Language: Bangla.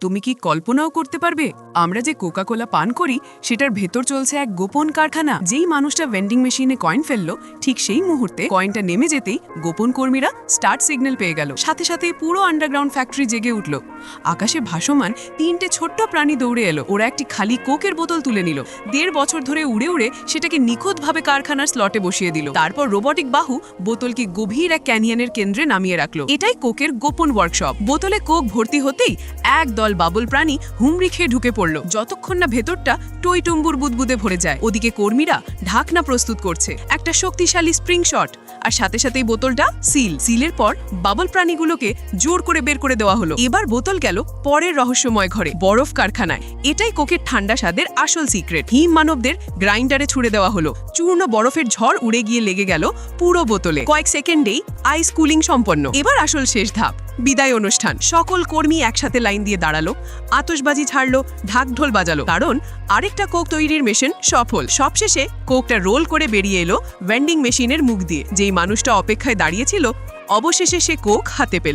তুমি কি কল্পনাও করতে পারবে? আমরা যে কোকা কোলা পান করি, সেটার ভেতর চলছে এক গোপন কারখানা, যেই মানুষটা ভেন্ডিং মেশিনে কয়েন ফেলল, ঠিক সেই মুহূর্তে কয়েনটা নেমে যেতেই গোপন কর্মীরা স্টার্ট সিগন্যাল পেয়ে গেল। সাথে সাথে পুরো আন্ডারগ্রাউন্ড ফ্যাক্টরি জেগে উঠল। আকাশে ভাসমান তিনটে ছোট্ট প্রাণী দৌড়ে এলো। ওরা একটি খালি কোকের বোতল তুলে নিল। দেড় বছর ধরে উড়ে উড়ে সেটাকে নিখুঁতভাবে কারখানার স্লটে বসিয়ে দিল। তারপর রোবটিক বাহু বোতলকে গভীর এক ক্যানিয়নের কেন্দ্রে নামিয়ে রাখল। এটাই কোকের গোপন ওয়ার্কশপ। বোতলে কোক ভর্তি হতেই এক দল বাবুল প্রাণী হুমড়ি খেয়ে ঢুকে পড়ল। যতক্ষণ না ভেতরটা টই টুম্বুর বুদবুদে ভরে যায়। ওদিকে কর্মীরা ঢাকনা প্রস্তুত করছে। একটা শক্তিশালী স্প্রিং শট। আর সাথে সাথেই বোতলটা সিল। সিলের পর বাবল প্রাণীগুলোকে জোর করে বের করে দেওয়া হলো। এবার বোতল গেল পরের রহস্যময় ঘরে, বরফ কারখানায়। এটাই কোকের ঠান্ডা স্বাদের আসল সিক্রেট। হিম মানবদের গ্রাইন্ডারে ছুড়ে দেওয়া হলো। চূর্ণ বরফের ঝড় উড়ে গিয়ে লেগে গেল পুরো বোতলে। কয়েক সেকেন্ডেই আইস কুলিং সম্পন্ন। এবার আসল শেষ ধাপ, বিদায় অনুষ্ঠান। সকল কর্মী একসাথে লাইন দিয়ে দাঁড়াল আতসবাজি ছাড়লো, ঢাকঢোল বাজালো। কারণ আরেকটা কোক তৈরির মেশিন সফল। সবশেষে কোকটা রোল করে বেরিয়ে এলো ভেন্ডিং মেশিনের মুখ দিয়ে। যেই মানুষটা অপেক্ষায় দাঁড়িয়েছিল, অবশেষে সে কোক হাতে পেল।